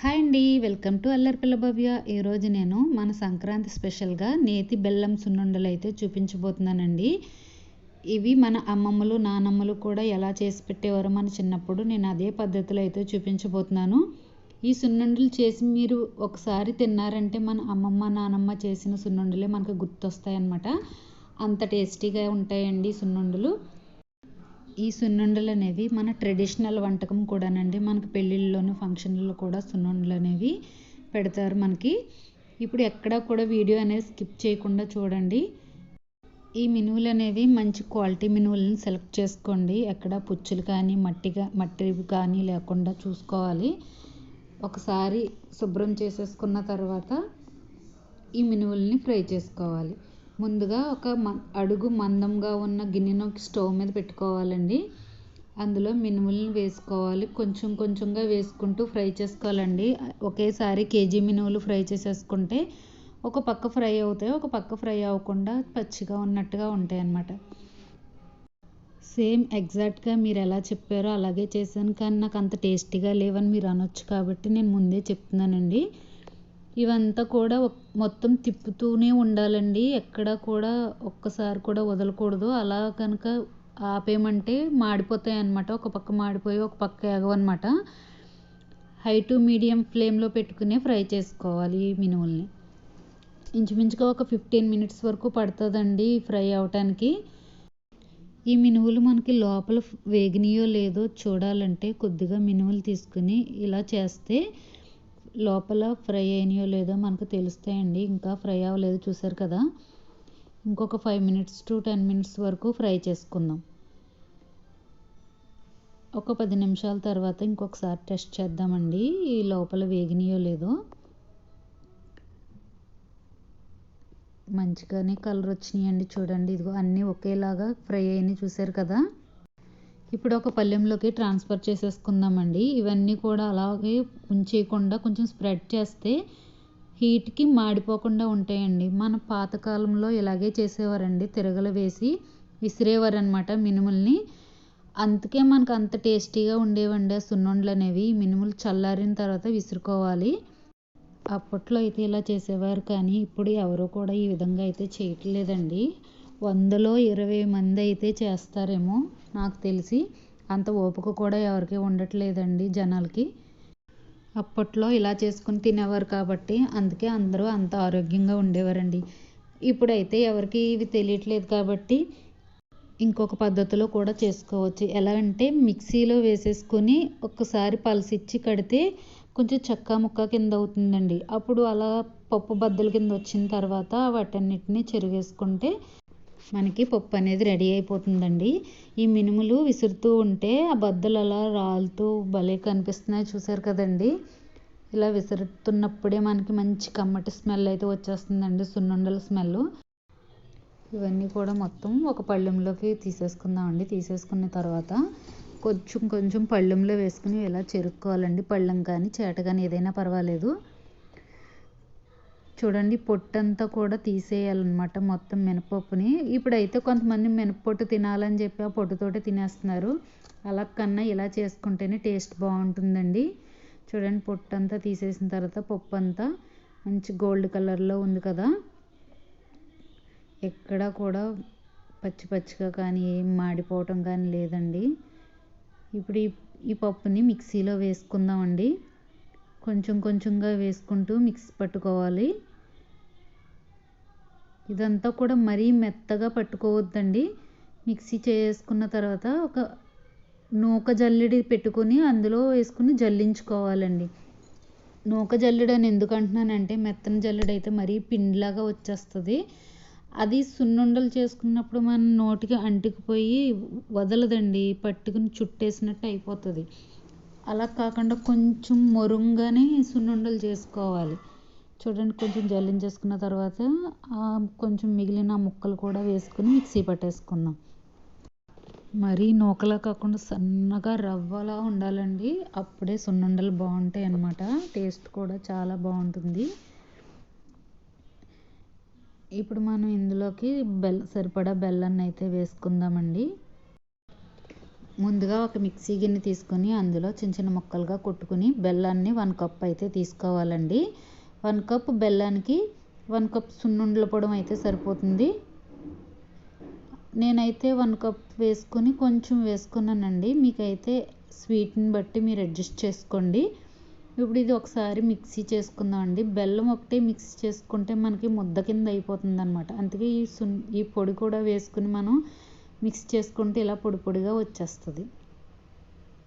Hi అండి welcome to అల్లరిపిల్ల భవ్య. ఈరోజు నేను మన సంక్రాంతి స్పెషల్గా నేతి బెల్లం సున్నుండలు అయితే చూపించబోతున్నానండి. ఇవి మన అమ్మమ్మలు నానమ్మలు కూడా ఎలా చేసి పెట్టేవారో మన చిన్నప్పుడు నేను అదే పద్ధతిలో అయితే చూపించబోతున్నాను. ఈ సున్నుండలు చేసి మీరు ఒకసారి తిన్నారంటే మన అమ్మమ్మ నానమ్మ చేసిన సున్నుండలే మనకు గుర్తొస్తాయన్నమాట. అంత టేస్టీగా ఉంటాయండి సున్నుండలు. ఈ సున్నుండలు అనేవి మన ట్రెడిషనల్ వంటకం కూడానండి. మనకి పెళ్ళిళ్ళలోను ఫంక్షన్లలో కూడా సున్నుండలు అనేవి పెడతారు మనకి. ఇప్పుడు ఎక్కడా కూడా వీడియో అనేది స్కిప్ చేయకుండా చూడండి. ఈ మినువులు అనేవి మంచి క్వాలిటీ మినువులను సెలెక్ట్ చేసుకోండి. ఎక్కడ పుచ్చులు కానీ మట్టిగా మట్టి కానీ లేకుండా చూసుకోవాలి. ఒకసారి శుభ్రం చేసేసుకున్న తర్వాత ఈ మినువుల్ని ఫ్రై చేసుకోవాలి. ముందుగా ఒక అడుగు మందంగా ఉన్న గిన్నెను స్టవ్ మీద పెట్టుకోవాలండి. అందులో మినుములను వేసుకోవాలి. కొంచెం కొంచెంగా వేసుకుంటూ ఫ్రై చేసుకోవాలండి. ఒకేసారి కేజీ మినుములు ఫ్రై చేసేసుకుంటే ఒక పక్క ఫ్రై అవుతాయి ఒక పక్క ఫ్రై అవ్వకుండా పచ్చిగా ఉన్నట్టుగా ఉంటాయి అన్నమాట సేమ్ ఎగ్జాక్ట్గా మీరు ఎలా చెప్పారో అలాగే చేశాను. కానీ నాకు అంత టేస్టీగా లేవని మీరు అనొచ్చు కాబట్టి నేను ముందే చెప్తున్నానండి. ఇవంతా కూడా మొత్తం తిప్పుతూనే ఉండాలండి. ఎక్కడ కూడా ఒక్కసారి కూడా వదలకూడదు. అలా కనుక ఆపేయమంటే మాడిపోతాయి అన్నమాట ఒక పక్క మాడిపోయి ఒక పక్క ఎగవన్నమాట హై టు మీడియం ఫ్లేమ్లో పెట్టుకునే ఫ్రై చేసుకోవాలి ఈ మినుముల్ని. ఇంచుమించుగా ఒక ఫిఫ్టీన్ మినిట్స్ వరకు పడుతుందండి ఫ్రై అవటానికి. ఈ మినువులు మనకి లోపల వేగినాయో లేదో చూడాలంటే కొద్దిగా మినువులు తీసుకుని ఇలా చేస్తే లోపల ఫ్రై అయినాయో లేదో మనకు తెలుస్తాయండి. ఇంకా ఫ్రై అవ్వలేదు చూసారు కదా? ఇంకొక five minutes to ten minutes వరకు ఫ్రై చేసుకుందాం. ఒక పది నిమిషాల తర్వాత ఇంకొకసారి టెస్ట్ చేద్దామండి. ఈ లోపల వేగినాయో లేదో. మంచిగానే కలర్ వచ్చినాయండి చూడండి. ఇదిగో అన్నీ ఒకేలాగా ఫ్రై అయినాయి చూసారు కదా? ఇప్పుడు ఒక పళ్ళెంలోకి ట్రాన్స్ఫర్ చేసేసుకుందామండి. ఇవన్నీ కూడా అలాగే ఉంచేయకుండా కొంచెం స్ప్రెడ్ చేస్తే హీట్కి మాడిపోకుండా ఉంటాయండి. మన పాతకాలంలో ఇలాగే చేసేవారండి. తిరగలు వేసి విసిరేవారనమాట మినుముల్ని. అందుకే మనకు అంత టేస్టీగా ఉండేవండి ఆ సున్నుండలు అనేవి మినుములు చల్లారిన తర్వాత విసురుకోవాలి. అప్పట్లో అయితే ఇలా చేసేవారు కానీ ఇప్పుడు ఎవరు కూడా ఈ విధంగా అయితే చేయట్లేదండి. వందలో ఇరవై మంది అయితే చేస్తారేమో నాకు తెలిసి. అంత ఓపిక కూడా ఎవరికి ఉండట్లేదండి జనాలకి. అప్పట్లో ఇలా చేసుకుని తినేవారు కాబట్టి అందుకే అందరూ అంత ఆరోగ్యంగా ఉండేవారండి. ఇప్పుడైతే ఎవరికి ఇవి తెలియట్లేదు కాబట్టి ఇంకొక పద్ధతిలో కూడా చేసుకోవచ్చు. ఎలా అంటే మిక్సీలో వేసేసుకొని ఒక్కసారి పలసిచ్చి కడితే కొంచెం చెక్క ముక్క కింద అవుతుందండి. అప్పుడు అలా పప్పు బద్దల కింద వచ్చిన తర్వాత వాటన్నిటిని చెరిగేసుకుంటే మనకి పప్పు అనేది రెడీ అయిపోతుందండి. ఈ మినుములు విసురుతూ ఉంటే ఆ బద్దలు అలా రాలుతూ భలే కనిపిస్తున్నాయి చూసారు కదండి. ఇలా విసురుతున్నప్పుడే మనకి మంచి కమ్మటి స్మెల్ అయితే వచ్చేస్తుందండి సున్నుండల స్మెల్. ఇవన్నీ కూడా మొత్తం ఒక పళ్ళెంలోకి తీసేసుకుందామండి. తీసేసుకున్న తర్వాత కొంచెం కొంచెం పళ్ళెంలో వేసుకుని ఇలా చెరుక్కోవాలండి? పళ్ళెం కానీ చేట కానీ ఏదైనా పర్వాలేదు. చూడండి పొట్టంతా కూడా తీసేయాలన్నమాట మొత్తం మినపప్పుని. ఇప్పుడైతే కొంతమంది మినపొట్టు తినాలని చెప్పి ఆ పొట్టుతోటే తినేస్తున్నారు. అలా కన్నా ఇలా చేసుకుంటేనే టేస్ట్ బాగుంటుందండి. చూడండి పొట్టంతా తీసేసిన తర్వాత పప్పు అంతా మంచి గోల్డ్ కలర్లో ఉంది కదా. ఎక్కడ కూడా పచ్చి పచ్చిగా కానీ ఏం మాడిపోవటం కానీ లేదండి. ఇప్పుడు ఈ పప్పుని మిక్సీలో వేసుకుందామండి. కొంచెం కొంచెంగా వేసుకుంటూ మిక్సీ పట్టుకోవాలి. ఇదంతా కూడా మరీ మెత్తగా పట్టుకోవద్దండి. మిక్సీ చేసుకున్న తర్వాత ఒక నూక జల్లెడి పెట్టుకొని అందులో వేసుకుని జల్లించుకోవాలండి. నూక జల్లెడు అని ఎందుకు అంటున్నానంటే మెత్తని జల్లెడు అయితే మరీ పిండిలాగా వచ్చేస్తుంది. అది సున్నుండలు చేసుకున్నప్పుడు మన నోటికి అంటుకుపోయి వదలదండి. పట్టుకుని చుట్టేసినట్టు అయిపోతుంది. అలా కాకుండా కొంచెం మొరుంగానే సున్నుండలు చేసుకోవాలి. చూడండి కొంచెం జల్లించేసుకున్న తర్వాత కొంచెం మిగిలిన ముక్కలు కూడా వేసుకుని మిక్సీ పట్టేసుకుందాం. మరీ నూకలా కాకుండా సన్నగా రవ్వలా ఉండాలండి. అప్పుడే సున్నుండలు బాగుంటాయి అన్నమాట. టేస్ట్ కూడా చాలా బాగుంటుంది. ఇప్పుడు మనం ఇందులోకి బెల్ సరిపడా బెల్లాన్ని అయితే వేసుకుందామండి. ముందుగా ఒక మిక్సీ గిన్నె తీసుకొని అందులో చిన్న చిన్న ముక్కలుగా కొట్టుకుని బెల్లాన్ని వన్ కప్ అయితే తీసుకోవాలండి. వన్ కప్ బెల్లానికి వన్ కప్ సున్నుండల పొడం అయితే సరిపోతుంది. నేనైతే వన్ కప్ వేసుకొని కొంచెం వేసుకున్నానండి. మీకైతే స్వీట్ని బట్టి మీరు అడ్జస్ట్ చేసుకోండి. ఇప్పుడు ఇది ఒకసారి మిక్సీ చేసుకుందామండి బెల్లం ఒకటే మిక్సీ చేసుకుంటే మనకి ముద్ద కింద అయిపోతుంది అనమాట అందుకే ఈ సున్ ఈ పొడి కూడా వేసుకుని మనం మిక్స్ చేసుకుంటే ఇలా పొడి పొడిగా వచ్చేస్తుంది.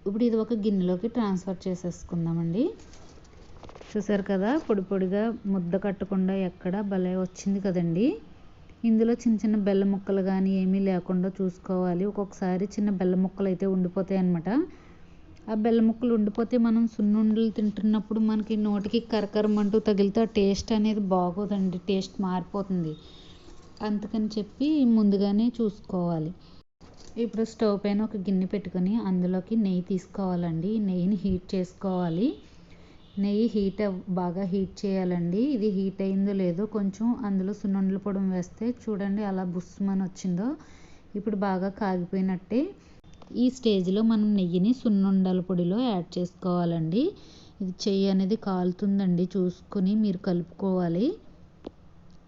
ఇప్పుడు ఇది ఒక గిన్నెలోకి ట్రాన్స్ఫర్ చేసేసుకుందామండి. చూసారు కదా పొడి పొడిగా ముద్ద కట్టకుండా ఎక్కడ భలే వచ్చింది కదండి. ఇందులో చిన్న చిన్న బెల్ల ముక్కలు కానీ ఏమీ లేకుండా చూసుకోవాలి. ఒక్కొక్కసారి చిన్న బెల్ల ముక్కలు అయితే ఉండిపోతాయి అనమాట ఆ బెల్ల ముక్కలు ఉండిపోతే మనం సున్నుండలు తింటున్నప్పుడు మనకి నోటికి కరకరమంటూ తగిలితే ఆ టేస్ట్ అనేది బాగోదండి టేస్ట్ మారిపోతుంది. అందుకని చెప్పి ముందుగానే చూసుకోవాలి. ఇప్పుడు స్టవ్ పైన ఒక గిన్నె పెట్టుకొని అందులోకి నెయ్యి తీసుకోవాలండి. నెయ్యిని హీట్ చేసుకోవాలి. నెయ్యి హీట్ బాగా హీట్ చేయాలండి. ఇది హీట్ అయిందో లేదో కొంచెం అందులో సున్నుండల పొడి వేస్తే చూడండి అలా బుస్సుమని వచ్చిందో. ఇప్పుడు బాగా కాగిపోయినట్టే ఈ స్టేజ్లో మనం నెయ్యిని సున్నుండల పొడిలో యాడ్ చేసుకోవాలండి. ఇది చెయ్యి అనేది కాలుతుందండి. చూసుకొని మీరు కలుపుకోవాలి.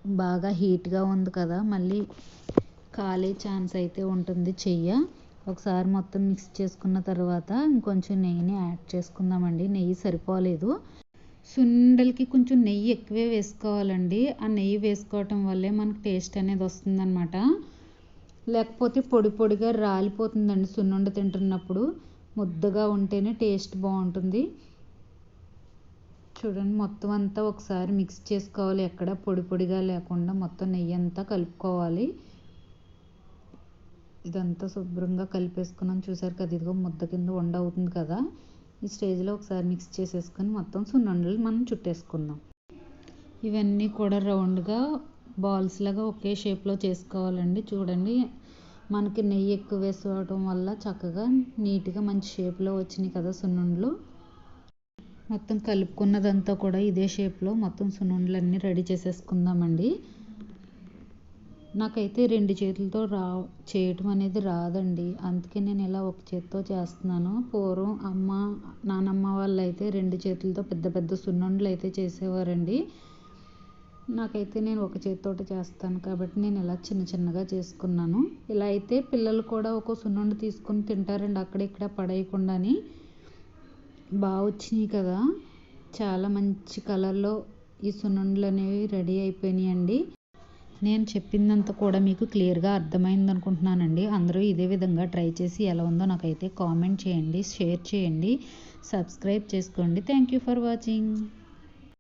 బాగా హీట్గా ఉంది కదా మళ్ళీ కాలే ఛాన్స్ అయితే ఉంటుంది చెయ్య. ఒకసారి మొత్తం మిక్స్ చేసుకున్న తర్వాత ఇంకొంచెం నెయ్యిని యాడ్ చేసుకుందామండి. నెయ్యి సరిపోలేదు. సుండలకి కొంచెం నెయ్యి ఎక్కువే వేసుకోవాలండి. ఆ నెయ్యి వేసుకోవటం వల్లే మనకు టేస్ట్ అనేది వస్తుందన్నమాట. లేకపోతే పొడి పొడిగా రాలిపోతుందండి సున్నుండ తింటున్నప్పుడు. ముద్దగా ఉంటేనే టేస్ట్ బాగుంటుంది. చూడండి మొత్తం అంతా ఒకసారి మిక్స్ చేసుకోవాలి. ఎక్కడ పొడి పొడిగా లేకుండా మొత్తం నెయ్యి అంతా కలుపుకోవాలి. ఇదంతా శుభ్రంగా కలిపేసుకున్నాం. చూసారు కదా ఇదిగో ముద్ద కింద వండ అవుతుంది కదా. ఈ స్టేజ్లో ఒకసారి మిక్స్ చేసేసుకొని మొత్తం సున్నుండలు మనం చుట్టేసుకుందాం. ఇవన్నీ కూడా రౌండ్గా బాల్స్ లాగా ఒకే షేప్లో చేసుకోవాలండి. చూడండి మనకి నెయ్యి ఎక్కువ వేసుకోవడం వల్ల చక్కగా నీట్గా మంచి షేప్లో వచ్చినాయి కదా సున్నుండలు. మొత్తం కలుపుకున్నదంతా కూడా ఇదే షేప్లో మొత్తం సున్నుండలు అన్నీ రెడీ చేసేసుకుందామండి. నాకైతే రెండు చేతులతో రా చేయటం అనేది రాదండి. అందుకే నేను ఇలా ఒక చేతితో చేస్తున్నాను. పూర్వం అమ్మ నానమ్మ వాళ్ళు అయితే రెండు చేతులతో పెద్ద పెద్ద సున్నుండలు అయితే చేసేవారండి. నాకైతే నేను ఒక చేతితోటి చేస్తాను కాబట్టి నేను ఇలా చిన్న చిన్నగా చేసుకున్నాను. ఇలా అయితే పిల్లలు కూడా ఒక సున్నుండి తీసుకొని తింటారండి అక్కడ ఇక్కడ పడేయకుండాని. బాగా వచ్చినాయి కదా. చాలా మంచి కలర్లో ఈ సున్నుండలు అనేవి రెడీ అయిపోయినాయండి. నేను చెప్పిందంతా కూడా మీకు క్లియర్గా అర్థమైంది అనుకుంటున్నానండి అందరూ ఇదే విధంగా ట్రై చేసి ఎలా ఉందో నాకైతే కామెంట్ చేయండి షేర్ చేయండి సబ్స్క్రైబ్ చేసుకోండి. Thank you for watching.